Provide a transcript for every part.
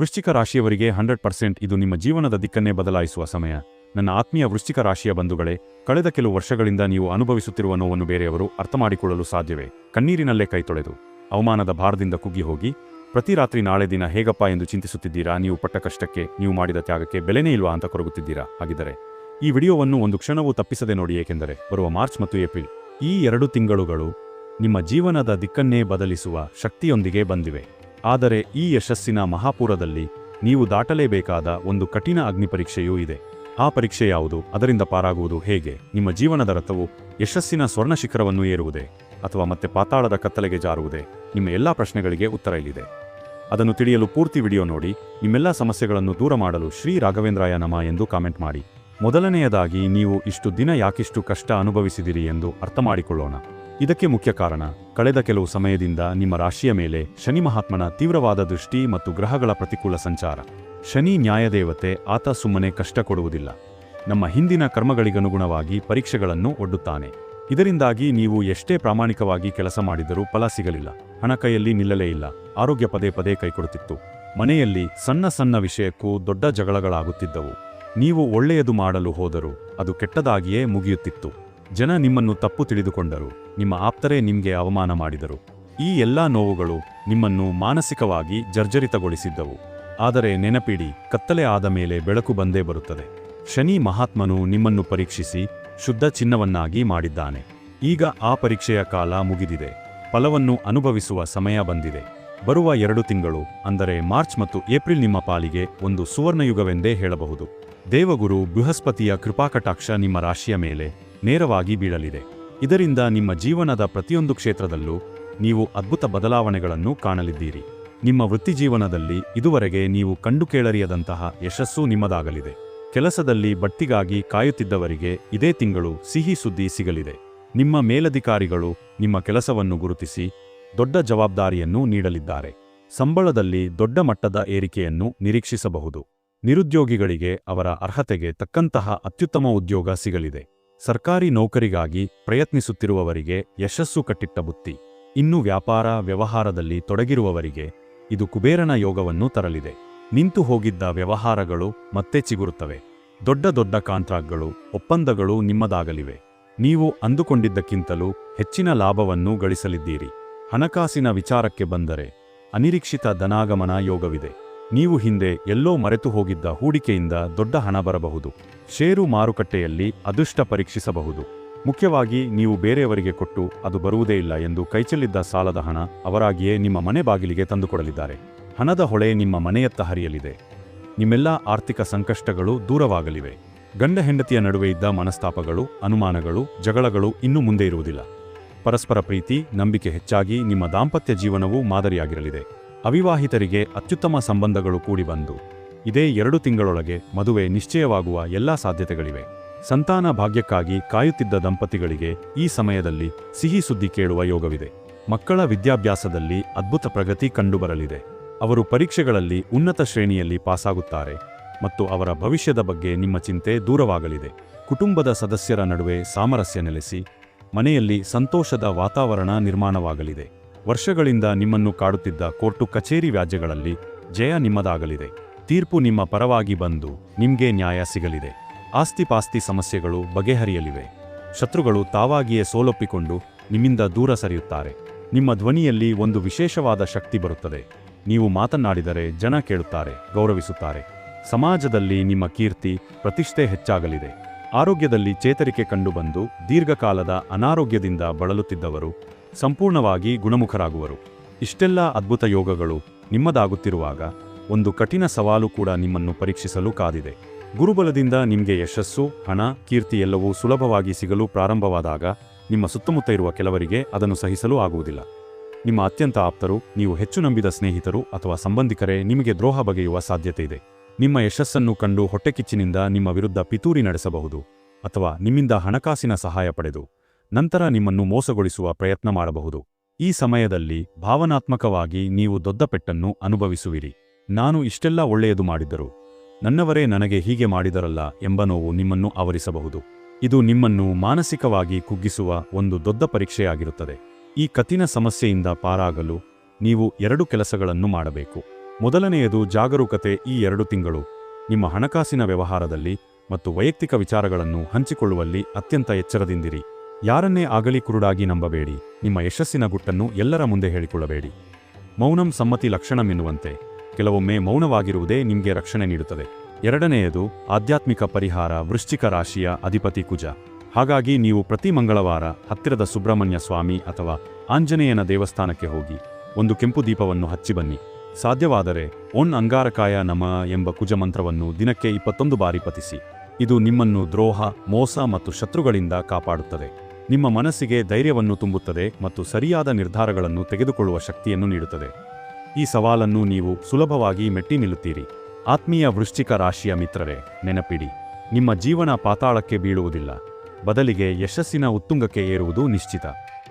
ವೃಶ್ಚಿಕ ರಾಶಿಯವರಿಗೆ hundred percent ಇದು ನಿಮ್ಮ ಜೀವನದ ದಿಕ್ಕನ್ನೇ ಬದಲಾಯಿಸುವ ಸಮಯ. ನನ್ನ ಆತ್ಮೀಯ ವೃಶ್ಚಿಕ ರಾಶಿಯ ಬಂಧುಗಳೇ, ಕಳೆದ ಕೆಲವು ವರ್ಷಗಳಿಂದ ನೀವು ಅನುಭವಿಸುತ್ತಿರುವ ನೋವನ್ನು ಬೇರೆಯವರು ಅರ್ಥಮಾಡಿಕೊಳ್ಳಲು ಸಾಧ್ಯವೇ? ಕಣ್ಣೀರಿನಲ್ಲೇ ಕೈ ತೊಳೆದು, ಅವಮಾನದ ಭಾರದಿಂದ ಕುಗ್ಗಿ ಹೋಗಿ, ಪ್ರತಿ ರಾತ್ರಿ ನಾಳೆ ದಿನ ಹೇಗಪ್ಪ ಎಂದು ಚಿಂತಿಸುತ್ತಿದ್ದೀರಾ? ನೀವು ಪಟ್ಟ ಕಷ್ಟಕ್ಕೆ, ನೀವು ಮಾಡಿದ ತ್ಯಾಗಕ್ಕೆ ಬೆಲೆನೇ ಇಲ್ವಾ ಅಂತ ಕೊರಗುತ್ತಿದ್ದೀರಾ? ಹಾಗಿದ್ದರೆ, ಈ ವಿಡಿಯೋವನ್ನು ಒಂದು ಕ್ಷಣವೂ ತಪ್ಪಿಸದೆ ನೋಡಿ ಏಕೆಂದರೆ, ಬರುವ ಮಾರ್ಚ್ ಮತ್ತು ಏಪ್ರಿಲ್ ಈ ಎರಡು ತಿಂಗಳುಗಳು ನಿಮ್ಮ ಜೀವನದ ದಿಕ್ಕನ್ನೇ ಬದಲಿಸುವ ಶಕ್ತಿಯೊಂದಿಗೆ ಬಂದಿವೆ. ಆದರೆ ಈ ಯಶಸ್ಸಿನ ಮಹಾಪೂರದಲ್ಲಿ ನೀವು ದಾಟಲೇಬೇಕಾದ ಒಂದು ಕಠಿಣ ಅಗ್ನಿಪರೀಕ್ಷೆಯೂ ಇದೆ. ಆ ಪರೀಕ್ಷೆ ಯಾವುದು? ಅದರಿಂದ ಪಾರಾಗುವುದು ಹೇಗೆ? ನಿಮ್ಮ ಜೀವನದ ರಥವು ಯಶಸ್ಸಿನ ಸ್ವರ್ಣ ಶಿಖರವನ್ನು ಏರುವುದೇ ಅಥವಾ ಮತ್ತೆ ಪಾತಾಳದ ಕತ್ತಲೆಗೆ ಜಾರುವುದೇ? ನಿಮ್ಮ ಎಲ್ಲಾ ಪ್ರಶ್ನೆಗಳಿಗೆ ಉತ್ತರ ಇಲ್ಲಿದೆ. ಅದನ್ನು ತಿಳಿಯಲು ಪೂರ್ತಿ ವಿಡಿಯೋ ನೋಡಿ. ನಿಮ್ಮೆಲ್ಲ ಸಮಸ್ಯೆಗಳನ್ನು ದೂರ ಮಾಡಲು ಶ್ರೀ ರಾಘವೇಂದ್ರಾಯ ನಮ ಎಂದು ಕಾಮೆಂಟ್ ಮಾಡಿ. ಮೊದಲನೆಯದಾಗಿ ನೀವು ಇಷ್ಟು ದಿನ ಯಾಕಿಷ್ಟು ಕಷ್ಟ ಅನುಭವಿಸಿದಿರಿ ಎಂದು ಅರ್ಥ ಮಾಡಿಕೊಳ್ಳೋಣ. ಇದಕ್ಕೆ ಮುಖ್ಯ ಕಾರಣ, ಕಳೆದ ಕೆಲವು ಸಮಯದಿಂದ ನಿಮ್ಮ ರಾಶಿಯ ಮೇಲೆ ಶನಿ ಮಹಾತ್ಮನ ತೀವ್ರವಾದ ದೃಷ್ಟಿ ಮತ್ತು ಗ್ರಹಗಳ ಪ್ರತಿಕೂಲ ಸಂಚಾರ. ಶನಿ ನ್ಯಾಯದೇವತೆ ಆತ ಸುಮ್ಮನೆ ಕಷ್ಟ ಕೊಡುವುದಿಲ್ಲ. ನಮ್ಮ ಹಿಂದಿನ ಕರ್ಮಗಳಿಗನುಗುಣವಾಗಿ ಪರೀಕ್ಷೆಗಳನ್ನು ಒಡ್ಡುತ್ತಾನೆ. ಇದರಿಂದಾಗಿ ನೀವು ಎಷ್ಟೇ ಪ್ರಾಮಾಣಿಕವಾಗಿ ಕೆಲಸ ಮಾಡಿದರೂ ಫಲ ಸಿಗಲಿಲ್ಲ. ಹಣ ಕೈಯಲ್ಲಿ ನಿಲ್ಲಲೇ ಇಲ್ಲ. ಆರೋಗ್ಯ ಪದೇ ಪದೇ ಕೈಕೊಡುತ್ತಿತ್ತು. ಮನೆಯಲ್ಲಿ ಸಣ್ಣ ಸಣ್ಣ ವಿಷಯಕ್ಕೂ ದೊಡ್ಡ ಜಗಳಗಳಾಗುತ್ತಿದ್ದವು. ನೀವು ಒಳ್ಳೆಯದು ಮಾಡಲು ಹೋದರೂ ಅದು ಕೆಟ್ಟದಾಗಿಯೇ ಮುಗಿಯುತ್ತಿತ್ತು. ಜನ ನಿಮ್ಮನ್ನು ತಪ್ಪು ತಿಳಿದುಕೊಂಡರು. ನಿಮ್ಮ ಆಪ್ತರೇ ನಿಮಗೆ ಅವಮಾನ ಮಾಡಿದರು. ಈ ಎಲ್ಲಾ ನೋವುಗಳು ನಿಮ್ಮನ್ನು ಮಾನಸಿಕವಾಗಿ ಜರ್ಜರಿತಗೊಳಿಸಿದ್ದವು. ಆದರೆ ನೆನಪಿಡಿ, ಕತ್ತಲೆ ಆದ ಮೇಲೆ ಬೆಳಕು ಬಂದೇ ಬರುತ್ತದೆ. ಶನಿ ಮಹಾತ್ಮನು ನಿಮ್ಮನ್ನು ಪರೀಕ್ಷಿಸಿ ಶುದ್ಧ ಚಿನ್ನವನ್ನಾಗಿ ಮಾಡಿದ್ದಾನೆ. ಈಗ ಆ ಪರೀಕ್ಷೆಯ ಕಾಲ ಮುಗಿದಿದೆ. ಫಲವನ್ನು ಅನುಭವಿಸುವ ಸಮಯ ಬಂದಿದೆ. ಬರುವ ಎರಡು ತಿಂಗಳು, ಅಂದರೆ ಮಾರ್ಚ್ ಮತ್ತು ಏಪ್ರಿಲ್ ನಿಮ್ಮ ಪಾಲಿಗೆ ಒಂದು ಸುವರ್ಣಯುಗವೆಂದೇ ಹೇಳಬಹುದು. ದೇವಗುರು ಬೃಹಸ್ಪತಿಯ ಕೃಪಾಕಟಾಕ್ಷ ನಿಮ್ಮ ರಾಶಿಯ ಮೇಲೆ ನೇರವಾಗಿ ಬೀಳಲಿದೆ. ಇದರಿಂದ ನಿಮ್ಮ ಜೀವನದ ಪ್ರತಿಯೊಂದು ಕ್ಷೇತ್ರದಲ್ಲೂ ನೀವು ಅದ್ಭುತ ಬದಲಾವಣೆಗಳನ್ನು ಕಾಣಲಿದ್ದೀರಿ. ನಿಮ್ಮ ವೃತ್ತಿಜೀವನದಲ್ಲಿ ಇದುವರೆಗೆ ನೀವು ಕಂಡು ಕೇಳರಿಯದಂತಹ ಯಶಸ್ಸು ನಿಮ್ಮದಾಗಲಿದೆ. ಕೆಲಸದಲ್ಲಿ ಬಟ್ಟಿಗಾಗಿ ಕಾಯುತ್ತಿದ್ದವರಿಗೆ ಇದೇ ತಿಂಗಳು ಸಿಹಿ ಸುದ್ದಿ ಸಿಗಲಿದೆ. ನಿಮ್ಮ ಮೇಲಧಿಕಾರಿಗಳು ನಿಮ್ಮ ಕೆಲಸವನ್ನು ಗುರುತಿಸಿ ದೊಡ್ಡ ಜವಾಬ್ದಾರಿಯನ್ನು ನೀಡಲಿದ್ದಾರೆ. ಸಂಬಳದಲ್ಲಿ ದೊಡ್ಡ ಮಟ್ಟದ ಏರಿಕೆಯನ್ನು ನಿರೀಕ್ಷಿಸಬಹುದು. ನಿರುದ್ಯೋಗಿಗಳಿಗೆ ಅವರ ಅರ್ಹತೆಗೆ ತಕ್ಕಂತಹ ಅತ್ಯುತ್ತಮ ಉದ್ಯೋಗ ಸಿಗಲಿದೆ. ಸರ್ಕಾರಿ ನೌಕರಿಗಾಗಿ ಪ್ರಯತ್ನಿಸುತ್ತಿರುವವರಿಗೆ ಯಶಸ್ಸು ಕಟ್ಟಿಟ್ಟ ಬುತ್ತಿ. ಇನ್ನು ವ್ಯಾಪಾರ, ವ್ಯವಹಾರದಲ್ಲಿ ತೊಡಗಿರುವವರಿಗೆ ಇದು ಕುಬೇರನ ಯೋಗವನ್ನು ತರಲಿದೆ. ನಿಂತು ಹೋಗಿದ್ದ ವ್ಯವಹಾರಗಳು ಮತ್ತೆ ಚಿಗುರುತ್ತವೆ. ದೊಡ್ಡ ದೊಡ್ಡ ಕಾಂಟ್ರಾಕ್ಟ್ಗಳು, ಒಪ್ಪಂದಗಳು ನಿಮ್ಮದಾಗಲಿವೆ. ನೀವು ಅಂದುಕೊಂಡಿದ್ದಕ್ಕಿಂತಲೂ ಹೆಚ್ಚಿನ ಲಾಭವನ್ನು ಗಳಿಸಲಿದ್ದೀರಿ. ಹಣಕಾಸಿನ ವಿಚಾರಕ್ಕೆ ಬಂದರೆ ಅನಿರೀಕ್ಷಿತ ಧನಾಗಮನ ಯೋಗವಿದೆ. ನೀವು ಹಿಂದೆ ಎಲ್ಲೋ ಮರೆತು ಹೋಗಿದ್ದ ಹೂಡಿಕೆಯಿಂದ ದೊಡ್ಡ ಹಣ ಬರಬಹುದು. ಷೇರು ಮಾರುಕಟ್ಟೆಯಲ್ಲಿ ಅದೃಷ್ಟ ಪರೀಕ್ಷಿಸಬಹುದು. ಮುಖ್ಯವಾಗಿ ನೀವು ಬೇರೆಯವರಿಗೆ ಕೊಟ್ಟು ಅದು ಬರುವುದೇ ಇಲ್ಲ ಎಂದು ಕೈಚೆಲ್ಲಿದ್ದ ಸಾಲದ ಹಣ ಅವರಾಗಿಯೇ ನಿಮ್ಮ ಮನೆ ಬಾಗಿಲಿಗೆ ತಂದುಕೊಡಲಿದ್ದಾರೆ. ಹಣದ ಹೊಳೆ ನಿಮ್ಮ ಮನೆಯತ್ತ ಹರಿಯಲಿದೆ. ನಿಮ್ಮೆಲ್ಲ ಆರ್ಥಿಕ ಸಂಕಷ್ಟಗಳು ದೂರವಾಗಲಿವೆ. ಗಂಡ ಹೆಂಡತಿಯ ನಡುವೆ ಇದ್ದ ಮನಸ್ತಾಪಗಳು, ಅನುಮಾನಗಳು, ಜಗಳಗಳು ಇನ್ನು ಮುಂದೆ ಇರುವುದಿಲ್ಲ. ಪರಸ್ಪರ ಪ್ರೀತಿ, ನಂಬಿಕೆ ಹೆಚ್ಚಾಗಿ ನಿಮ್ಮ ದಾಂಪತ್ಯ ಜೀವನವೂ ಮಾದರಿಯಾಗಿರಲಿದೆ. ಅವಿವಾಹಿತರಿಗೆ ಅತ್ಯುತ್ತಮ ಸಂಬಂಧಗಳು ಕೂಡಿಬಂದು ಇದೇ ಎರಡು ತಿಂಗಳೊಳಗೆ ಮದುವೆ ನಿಶ್ಚಯವಾಗುವ ಎಲ್ಲಾ ಸಾಧ್ಯತೆಗಳಿವೆ. ಸಂತಾನ ಭಾಗ್ಯಕ್ಕಾಗಿ ಕಾಯುತ್ತಿದ್ದ ದಂಪತಿಗಳಿಗೆ ಈ ಸಮಯದಲ್ಲಿ ಸಿಹಿ ಸುದ್ದಿ ಕೇಳುವ ಯೋಗವಿದೆ. ಮಕ್ಕಳ ವಿದ್ಯಾಭ್ಯಾಸದಲ್ಲಿ ಅದ್ಭುತ ಪ್ರಗತಿ ಕಂಡುಬರಲಿದೆ. ಅವರು ಪರೀಕ್ಷೆಗಳಲ್ಲಿ ಉನ್ನತ ಶ್ರೇಣಿಯಲ್ಲಿ ಪಾಸಾಗುತ್ತಾರೆ ಮತ್ತು ಅವರ ಭವಿಷ್ಯದ ಬಗ್ಗೆ ನಿಮ್ಮ ಚಿಂತೆ ದೂರವಾಗಲಿದೆ. ಕುಟುಂಬದ ಸದಸ್ಯರ ನಡುವೆ ಸಾಮರಸ್ಯ ನೆಲೆಸಿ, ಮನೆಯಲ್ಲಿ ಸಂತೋಷದ ವಾತಾವರಣ ನಿರ್ಮಾಣವಾಗಲಿದೆ. ವರ್ಷಗಳಿಂದ ನಿಮ್ಮನ್ನು ಕಾಡುತ್ತಿದ್ದ ಕೋರ್ಟು ಕಚೇರಿ ವ್ಯಾಜ್ಯಗಳಲ್ಲಿ ಜಯ ನಿಮ್ಮದಾಗಲಿದೆ. ತೀರ್ಪು ನಿಮ್ಮ ಪರವಾಗಿ ಬಂದು ನಿಮಗೆ ನ್ಯಾಯ ಸಿಗಲಿದೆ. ಆಸ್ತಿಪಾಸ್ತಿ ಸಮಸ್ಯೆಗಳು ಬಗೆಹರಿಯಲಿವೆ. ಶತ್ರುಗಳು ತಾವಾಗಿಯೇ ಸೋಲೊಪ್ಪಿಕೊಂಡು ನಿಮ್ಮಿಂದ ದೂರ ಸರಿಯುತ್ತಾರೆ. ನಿಮ್ಮ ಧ್ವನಿಯಲ್ಲಿ ಒಂದು ವಿಶೇಷವಾದ ಶಕ್ತಿ ಬರುತ್ತದೆ. ನೀವು ಮಾತನಾಡಿದರೆ ಜನ ಕೇಳುತ್ತಾರೆ, ಗೌರವಿಸುತ್ತಾರೆ. ಸಮಾಜದಲ್ಲಿ ನಿಮ್ಮ ಕೀರ್ತಿ, ಪ್ರತಿಷ್ಠೆ ಹೆಚ್ಚಾಗಲಿದೆ. ಆರೋಗ್ಯದಲ್ಲಿ ಚೇತರಿಕೆ ಕಂಡುಬಂದು ದೀರ್ಘಕಾಲದ ಅನಾರೋಗ್ಯದಿಂದ ಬಳಲುತ್ತಿದ್ದವರು ಸಂಪೂರ್ಣವಾಗಿ ಗುಣಮುಖರಾಗುವರು. ಇಷ್ಟೆಲ್ಲ ಅದ್ಭುತ ಯೋಗಗಳು ನಿಮ್ಮದಾಗುತ್ತಿರುವಾಗ ಒಂದು ಕಠಿಣ ಸವಾಲು ಕೂಡ ನಿಮ್ಮನ್ನು ಪರೀಕ್ಷಿಸಲು ಕಾದಿದೆ. ಗುರುಬಲದಿಂದ ನಿಮಗೆ ಯಶಸ್ಸು, ಹಣ, ಕೀರ್ತಿ ಎಲ್ಲವೂ ಸುಲಭವಾಗಿ ಸಿಗಲು ಪ್ರಾರಂಭವಾದಾಗ ನಿಮ್ಮ ಸುತ್ತಮುತ್ತ ಇರುವ ಕೆಲವರಿಗೆ ಅದನ್ನು ಸಹಿಸಲು ಆಗುವುದಿಲ್ಲ. ನಿಮ್ಮ ಅತ್ಯಂತ ಆಪ್ತರು, ನೀವು ಹೆಚ್ಚು ನಂಬಿದ ಸ್ನೇಹಿತರು ಅಥವಾ ಸಂಬಂಧಿಕರೇ ನಿಮಗೆ ದ್ರೋಹ ಬಗೆಯುವ ಸಾಧ್ಯತೆ ಇದೆ. ನಿಮ್ಮ ಯಶಸ್ಸನ್ನು ಕಂಡು ಹೊಟ್ಟೆಕಿಚ್ಚಿನಿಂದ ನಿಮ್ಮ ವಿರುದ್ಧ ಪಿತೂರಿ ನಡೆಸಬಹುದು ಅಥವಾ ನಿಮ್ಮಿಂದ ಹಣಕಾಸಿನ ಸಹಾಯ ಪಡೆದು ನಂತರ ನಿಮ್ಮನ್ನು ಮೋಸಗೊಳಿಸುವ ಪ್ರಯತ್ನ ಮಾಡಬಹುದು. ಈ ಸಮಯದಲ್ಲಿ ಭಾವನಾತ್ಮಕವಾಗಿ ನೀವು ದೊಡ್ಡ ಪೆಟ್ಟನ್ನು ಅನುಭವಿಸುವಿರಿ. ನಾನು ಇಷ್ಟೆಲ್ಲ ಒಳ್ಳೆಯದು ಮಾಡಿದ್ದರು, ನನ್ನವರೇ ನನಗೆ ಹೀಗೆ ಮಾಡಿದರಲ್ಲ ಎಂಬ ನೋವು ನಿಮ್ಮನ್ನು ಆವರಿಸಬಹುದು. ಇದು ನಿಮ್ಮನ್ನು ಮಾನಸಿಕವಾಗಿ ಕುಗ್ಗಿಸುವ ಒಂದು ದೊಡ್ಡ ಪರೀಕ್ಷೆಯಾಗಿರುತ್ತದೆ. ಈ ಕಠಿಣ ಸಮಸ್ಯೆಯಿಂದ ಪಾರಾಗಲು ನೀವು ಎರಡು ಕೆಲಸಗಳನ್ನು ಮಾಡಬೇಕು. ಮೊದಲನೆಯದು ಜಾಗರೂಕತೆ. ಈ ಎರಡು ತಿಂಗಳು ನಿಮ್ಮ ಹಣಕಾಸಿನ ವ್ಯವಹಾರದಲ್ಲಿ ಮತ್ತು ವೈಯಕ್ತಿಕ ವಿಚಾರಗಳನ್ನು ಹಂಚಿಕೊಳ್ಳುವಲ್ಲಿ ಅತ್ಯಂತ ಎಚ್ಚರದಿಂದಿರಿ. ಯಾರನ್ನೇ ಆಗಲಿ ಕುರುಡಾಗಿ ನಂಬಬೇಡಿ. ನಿಮ್ಮ ಯಶಸ್ಸಿನ ಗುಟ್ಟನ್ನು ಎಲ್ಲರ ಮುಂದೆ ಹೇಳಿಕೊಳ್ಳಬೇಡಿ. ಮೌನಂ ಸಮ್ಮತಿ ಲಕ್ಷಣಂ ಎನ್ನುವಂತೆ. ಕೆಲವೊಮ್ಮೆ ಮೌನವಾಗಿರುವುದೇ ನಿಮಗೆ ರಕ್ಷಣೆ ನೀಡುತ್ತದೆ. ಎರಡನೆಯದು, ಆಧ್ಯಾತ್ಮಿಕ ಪರಿಹಾರ, ವೃಶ್ಚಿಕ ರಾಶಿಯ ಅಧಿಪತಿ ಕುಜ. ಹಾಗಾಗಿ ನೀವು ಪ್ರತಿ ಮಂಗಳವಾರ ಹತ್ತಿರದ ಸುಬ್ರಹ್ಮಣ್ಯ ಸ್ವಾಮಿ ಅಥವಾ ಆಂಜನೇಯನ ದೇವಸ್ಥಾನಕ್ಕೆ ಹೋಗಿ, ಒಂದು ಕೆಂಪು ದೀಪವನ್ನು ಹಚ್ಚಿ ಬನ್ನಿ. ಸಾಧ್ಯವಾದರೆ ಓನ್ ಅಂಗಾರಕಾಯ ನಮ ಎಂಬ ಕುಜ ಮಂತ್ರವನ್ನು ದಿನಕ್ಕೆ ಇಪ್ಪತ್ತೊಂದು ಬಾರಿ ಪತಿಸಿ ಇದು ನಿಮ್ಮನ್ನು ದ್ರೋಹ, ಮೋಸ ಮತ್ತು ಶತ್ರುಗಳಿಂದ ಕಾಪಾಡುತ್ತದೆ. ನಿಮ್ಮ ಮನಸ್ಸಿಗೆ ಧೈರ್ಯವನ್ನು ತುಂಬುತ್ತದೆ ಮತ್ತು ಸರಿಯಾದ ನಿರ್ಧಾರಗಳನ್ನು ತೆಗೆದುಕೊಳ್ಳುವ ಶಕ್ತಿಯನ್ನು ನೀಡುತ್ತದೆ. ಈ ಸವಾಲನ್ನು ನೀವು ಸುಲಭವಾಗಿ ಮೆಟ್ಟಿ ನಿಲ್ಲುತ್ತೀರಿ. ಆತ್ಮೀಯ ವೃಶ್ಚಿಕ ರಾಶಿಯ ಮಿತ್ರರೇ, ನೆನಪಿಡಿ, ನಿಮ್ಮ ಜೀವನ ಪಾತಾಳಕ್ಕೆ ಬೀಳುವುದಿಲ್ಲ. ಬದಲಿಗೆ ಯಶಸ್ಸಿನ ಉತ್ತುಂಗಕ್ಕೆ ಏರುವುದು ನಿಶ್ಚಿತ.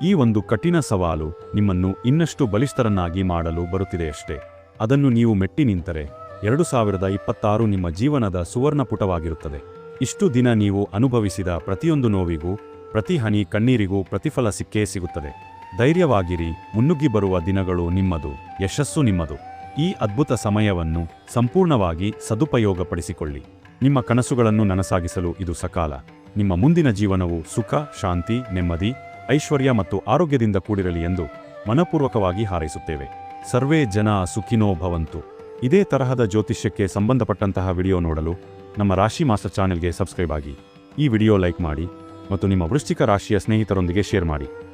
ಈ ಒಂದು ಕಠಿಣ ಸವಾಲು ನಿಮ್ಮನ್ನು ಇನ್ನಷ್ಟು ಬಲಿಷ್ಠರನ್ನಾಗಿ ಮಾಡಲು ಬರುತ್ತಿದೆಯಷ್ಟೇ ಅದನ್ನು ನೀವು ಮೆಟ್ಟಿ ನಿಂತರೆ ಎರಡು ಸಾವಿರದ ಇಪ್ಪತ್ತಾರು ನಿಮ್ಮ ಜೀವನದ ಸುವರ್ಣ ಪುಟವಾಗಿರುತ್ತದೆ ಇಷ್ಟು ದಿನ ನೀವು ಅನುಭವಿಸಿದ ಪ್ರತಿಯೊಂದು ನೋವಿಗೂ ಪ್ರತಿ ಹನಿ ಕಣ್ಣೀರಿಗೂ ಪ್ರತಿಫಲ ಸಿಕ್ಕೇ ಸಿಗುತ್ತದೆ. ಧೈರ್ಯವಾಗಿರಿ, ಮುನ್ನುಗ್ಗಿ ಬರುವ ದಿನಗಳು ನಿಮ್ಮದು, ಯಶಸ್ಸು ನಿಮ್ಮದು. ಈ ಅದ್ಭುತ ಸಮಯವನ್ನು ಸಂಪೂರ್ಣವಾಗಿ ಸದುಪಯೋಗಪಡಿಸಿಕೊಳ್ಳಿ. ನಿಮ್ಮ ಕನಸುಗಳನ್ನು ನನಸಾಗಿಸಲು ಇದು ಸಕಾಲ. ನಿಮ್ಮ ಮುಂದಿನ ಜೀವನವು ಸುಖ, ಶಾಂತಿ, ನೆಮ್ಮದಿ, ಐಶ್ವರ್ಯ ಮತ್ತು ಆರೋಗ್ಯದಿಂದ ಕೂಡಿರಲಿ ಎಂದು ಮನಪೂರ್ವಕವಾಗಿ ಹಾರೈಸುತ್ತೇವೆ. ಸರ್ವೇ ಜನ ಸುಖಿನೋ ಭವಂತು. ಇದೇ ತರಹದ ಜ್ಯೋತಿಷ್ಯಕ್ಕೆ ಸಂಬಂಧಪಟ್ಟಂತಹ ವಿಡಿಯೋ ನೋಡಲು ನಮ್ಮ ರಾಶಿ ಮಾಸ್ಟರ್ ಚಾನೆಲ್ಗೆ ಸಬ್ಸ್ಕ್ರೈಬ್ ಆಗಿ. ಈ ವಿಡಿಯೋ ಲೈಕ್ ಮಾಡಿ ಮತ್ತು ನಿಮ್ಮ ವೃಶ್ಚಿಕ ರಾಶಿಯ ಸ್ನೇಹಿತರೊಂದಿಗೆ ಶೇರ್ ಮಾಡಿ.